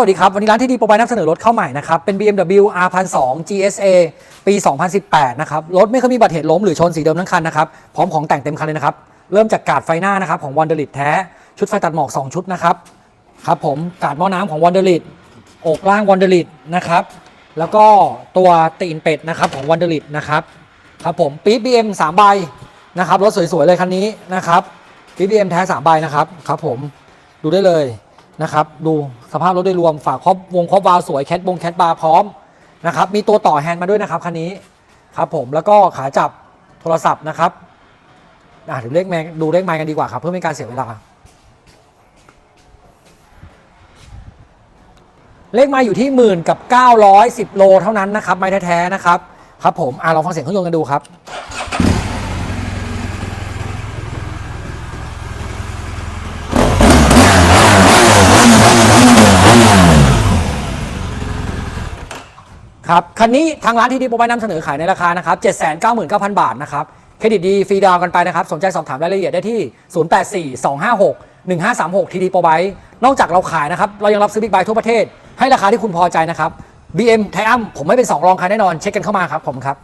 สวัสดีครับ วันนี้ร้านที่ดีโปรไบนำเสนอรถเข้าใหม่นะครับ เป็น BMW R1002 GSA ปี 2018 นะครับ รถไม่เคยมีบัตรเหตุล้มหรือชนสีเดิมทั้งคันนะครับ พร้อมของแต่งเต็มคันเลยนะครับ เริ่มจากกาดไฟหน้านะครับของ Wonderlit แท้ ชุดไฟตัดหมอก 2 ชุดนะครับ ครับผมกาดหม้อน้ำของ Wonderlit อกล่าง Wonderlit นะครับ แล้วก็ตัวตีนเป็ดนะครับของ Wonderlit นะครับ ครับผมปี๊บ BM 3ใบนะครับ รถสวยๆเลยคันนี้นะครับปี๊บ BM แท้3ใบนะครับ ครับผม ดูได้เลย นะครับ ดูสภาพรถโดยรวมฝาครอบวงครอบวาล์วสวยแคทบงแคทบาร์พร้อมนะครับ มีตัวต่อแฮนด์มาด้วยนะครับคันนี้ครับผมแล้วก็ขาจับโทรศัพท์นะครับอะเดี๋ยวเลขแมงดูเลขไมค์กันดีกว่าครับ เพื่อไม่การเสียเวลา เลขไมค์อยู่ที่หมื่นกับ910 โลเท่านั้นนะครับไม้แท้ๆนะครับ ครับผมอะลองฟังเสียงเครื่องยนต์กันดูครับ ครับคันนี้ทางร้านที่ดีโปรไบนำเสนอขายในราคานะครับ799,000 บาทนะครับเครดิตดีฟรีดาวกันไปนะครับ สนใจสอบถามรายละเอียดได้ที่ 0842561536ทีดีโปรไบนอกจากเราขายนะครับ เรายังรับซื้อบิ๊กไบค์ทั่วประเทศ ให้ราคาที่คุณพอใจนะครับ BM ไทอัมผมไม่เป็นสองรองใครแน่นอน เช็คกันเข้ามาครับผมครับ